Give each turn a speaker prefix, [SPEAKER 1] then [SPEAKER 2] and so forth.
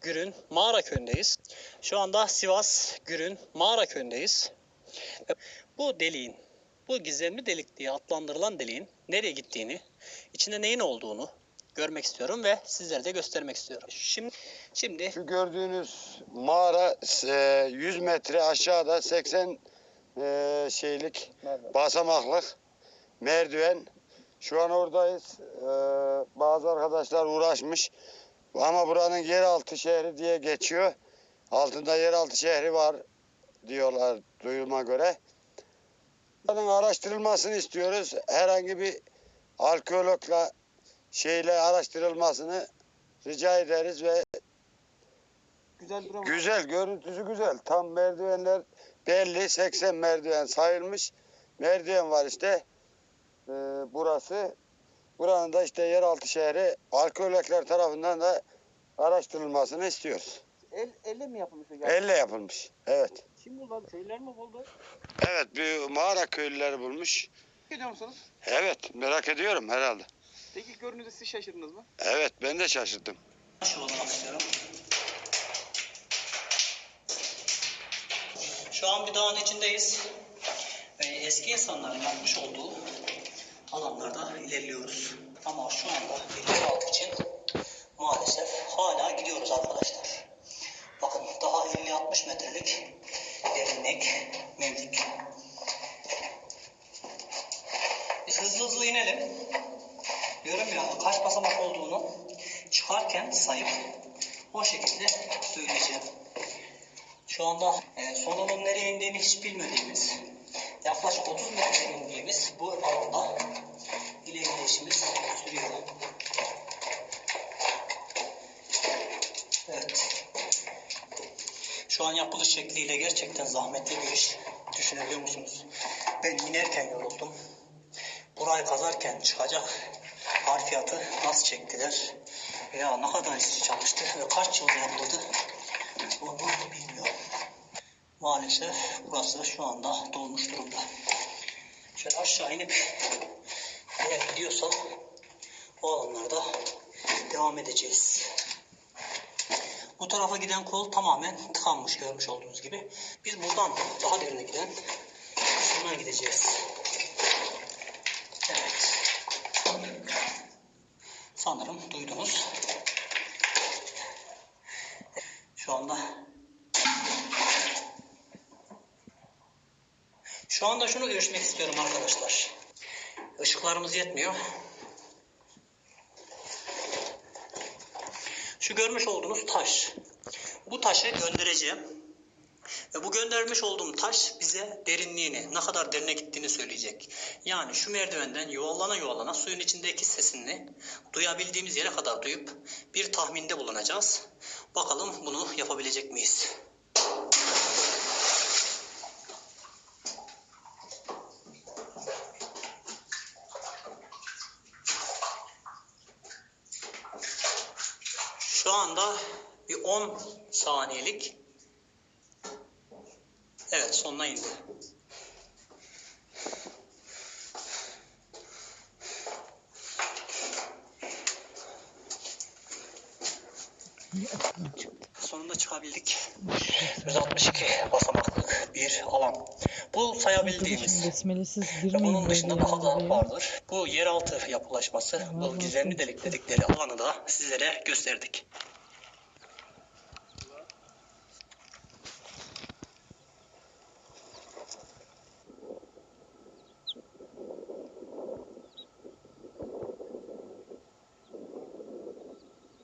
[SPEAKER 1] Gürün Mağara köyündeyiz. Şu anda Sivas Gürün Mağara köyündeyiz. Bu deliğin, bu gizemli delik diye adlandırılan deliğin nereye gittiğini, içinde neyin olduğunu görmek istiyorum ve sizlere de göstermek istiyorum. Şimdi, şimdi
[SPEAKER 2] Şu gördüğünüz mağara e, 100 metre aşağıda 80 e, şeylik basamaklık merdiven. Şu an oradayız. E, bazı arkadaşlar uğraşmış. Ama buranın yeraltı şehri diye geçiyor. Altında yeraltı şehri var diyorlar duyuma göre. Bunun araştırılmasını istiyoruz. Herhangi bir arkeologla şeyle araştırılmasını rica ederiz ve
[SPEAKER 3] Güzel durum.
[SPEAKER 2] Güzel, görüntüsü güzel. Tam merdivenler belli. 80 merdiven sayılmış. Merdiven var işte. Ee, burası. Buranın da işte yeraltı şehri arkeologlar tarafından da araştırılmasını istiyoruz.
[SPEAKER 3] El, elle mi yapılmış peki?
[SPEAKER 2] Elle yapılmış. Evet.
[SPEAKER 3] Kim buldu abi? Köylüler mi buldu?
[SPEAKER 2] Evet, bir mağara köylüleri bulmuş.
[SPEAKER 3] Ediyor musunuz?
[SPEAKER 2] Evet, merak ediyorum herhalde.
[SPEAKER 3] Peki gördüğünüzde siz şaşırdınız mı?
[SPEAKER 2] Evet, ben de şaşırdım.
[SPEAKER 1] Şu olmak istiyorum. Şu an bir dağın içindeyiz. Ve eski insanların yapmış olduğu alanlarda ilerliyoruz. Ama şu anda altı için mevcut. Hızlı hızlı inelim. Diyorum ya kaç basamak olduğunu çıkarken sayıp o şekilde söyleyeceğim. Şu anda e, sonunun nereye indiğini hiç bilmediğimiz, yaklaşık 30 metre indiğimiz bu alanda ilerleyişimiz sürüyor. Evet. Şu an yapılış şekliyle gerçekten zahmetli bir iş. Düşünebiliyor musunuz? Ben inerken yoruldum. Burayı kazarken çıkacak harfiyatı nasıl çektiler? Ya ne kadar işçi çalıştı ve kaç yıl yapıldı? Onu bilmiyorum. Maalesef burası şu anda dolmuş durumda. Şöyle aşağı inip eğer gidiyorsa o alanlarda devam edeceğiz. Bu tarafa giden kol tamamen tıkanmış görmüş olduğunuz gibi. Biz buradan daha derine giden kısmına gideceğiz. Evet. Sanırım duydunuz. Şu anda Şu anda şunu görüşmek istiyorum arkadaşlar. Işıklarımız yetmiyor. Şu görmüş olduğunuz taş. Bu taşı göndereceğim. Ve bu göndermiş olduğum taş bize derinliğini, ne kadar derine gittiğini söyleyecek. Yani şu merdivenden yuvallana yuvallana suyun içindeki sesini duyabildiğimiz yere kadar duyup bir tahminde bulunacağız. Bakalım bunu yapabilecek miyiz? Şu anda bir 10 saniyelik Evet sonuna indi. Sonunda çıkabildik. 162 basamaklık bir alan. Bu sayabildiğimiz.
[SPEAKER 4] Besmelesiz
[SPEAKER 1] Ve
[SPEAKER 4] girmeyin
[SPEAKER 1] bunun
[SPEAKER 4] böyle
[SPEAKER 1] dışında daha da vardır. Bu yeraltı yapılaşması, bu gizemli delik dedikleri alanı da sizlere gösterdik.